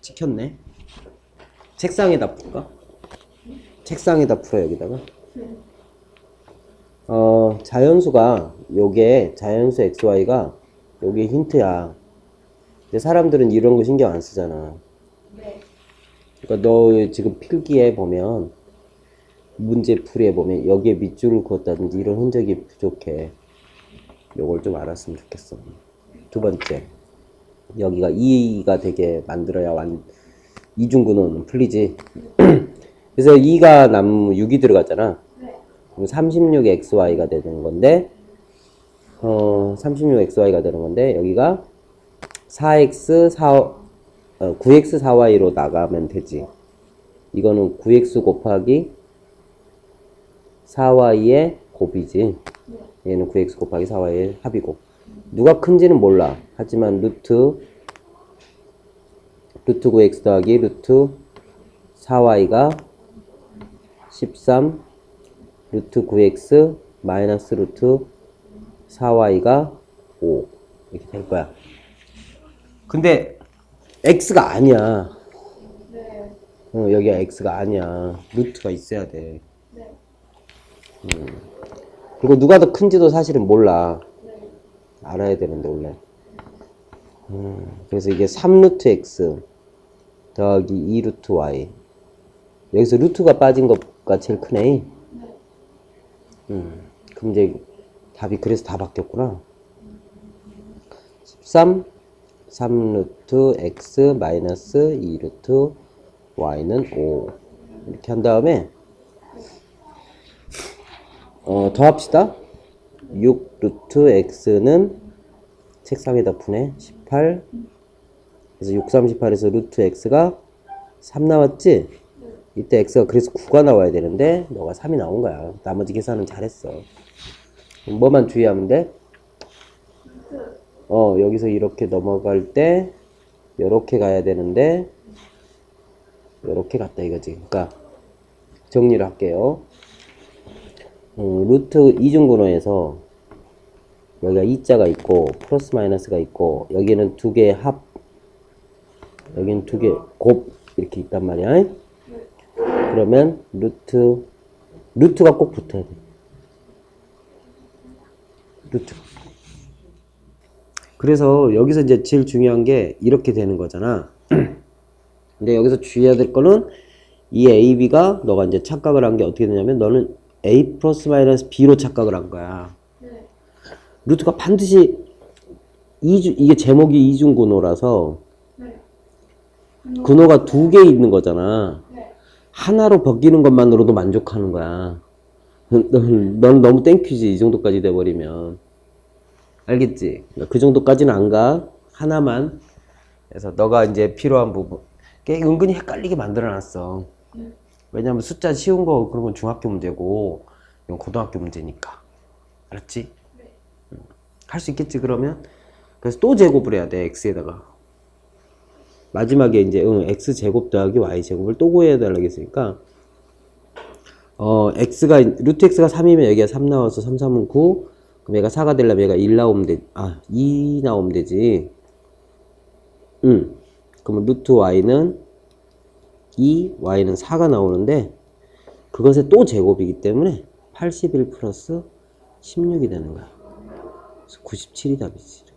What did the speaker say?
찍혔네. 책상에다 풀까? 책상에다 풀어 여기다가. 어 자연수가 요게 자연수 xy가 요게 힌트야. 근데 사람들은 이런 거 신경 안 쓰잖아. 네. 그러니까 너 지금 필기에 보면 문제 풀이에 보면 여기에 밑줄을 그었다든지 이런 흔적이 부족해. 요걸 좀 알았으면 좋겠어. 두 번째. 여기가 2가 되게 만들어야 완 이중근호는 풀리지. 그래서 2가 남 6이 들어갔잖아. 네. 그럼 36xy가 되는 건데 어 36xy가 되는 건데 여기가 4x 4 어, 9x 4y로 나가면 되지. 이거는 9x 곱하기 4y의 곱이지. 얘는 9x 곱하기 4y의 합이고. 누가 큰지는 몰라. 하지만 루트 루트 9x 더하기 루트 4y가 13 루트 9x 마이너스 루트 4y가 5 이렇게 될 거야. 근데 x가 아니야. 네. 어, 여기가 x가 아니야. 루트가 있어야 돼. 네. 그리고 누가 더 큰지도 사실은 몰라. 네. 알아야 되는데 원래. 음, 그래서 이게 3루트 x 더하기 2루트 y. 여기서 루트가 빠진 것가 제일 크네. 네. 음, 그럼 이제 답이 그래서 다 바뀌었구나. 13, 3루트 x 마이너스 2루트 y는 5. 이렇게 한 다음에 어, 더 합시다. 6 루트 x는 책상에다 푸네. 18. 그래서 6, 3, 18에서 루트 x가 3 나왔지? 이때 x가 그래서 9가 나와야 되는데 너가 3이 나온 거야. 나머지 계산은 잘했어. 뭐만 주의하면 돼? 어, 여기서 이렇게 넘어갈 때 요렇게 가야 되는데 요렇게 갔다 이거지. 그러니까 정리를 할게요. 음, 루트 이중근호에서 여기가 이자가 있고 플러스 마이너스가 있고 여기는 두 개의 합 여기는 두 개 곱 이렇게 있단 말이야. 그러면 루트 루트가 꼭 붙어야 돼. 루트. 그래서 여기서 이제 제일 중요한 게 이렇게 되는 거잖아. 근데 여기서 주의해야 될 거는 이 AB가 너가 이제 착각을 한 게 어떻게 되냐면 너는 A 플러스 마이너스 B로 착각을 한 거야. 네. 루트가 반드시 이주, 이게 제목이 이중 근호라서 네. 근호가 두 개 있는 거잖아. 네. 하나로 벗기는 것만으로도 만족하는 거야. 넌, 넌 너무 땡큐지, 이 정도까지 돼버리면. 알겠지? 그 정도까지는 안 가. 하나만. 그래서 너가 이제 필요한 부분. 걔 은근히 헷갈리게 만들어놨어. 네. 왜냐면 숫자 쉬운 거 그런 건 중학교 문제고, 이건 고등학교 문제니까. 알았지? 네. 할수 있겠지, 그러면? 그래서 또 제곱을 해야 돼, x에다가. 마지막에 이제, 응, x 제곱 더하기 y 제곱을 또 구해야 달라고 했으니까, 어, x가, 루트 x가 3이면 여기가 3 나와서 3, 3은 9. 그럼 얘가 4가 되려면 얘가 1 나오면 되, 아, 2 나오면 되지. 응. 그러면 루트 y는 2, y는 4가 나오는데, 그것의 또 제곱이기 때문에 81 플러스 16이 되는 거야. 그래서 97이 답이지.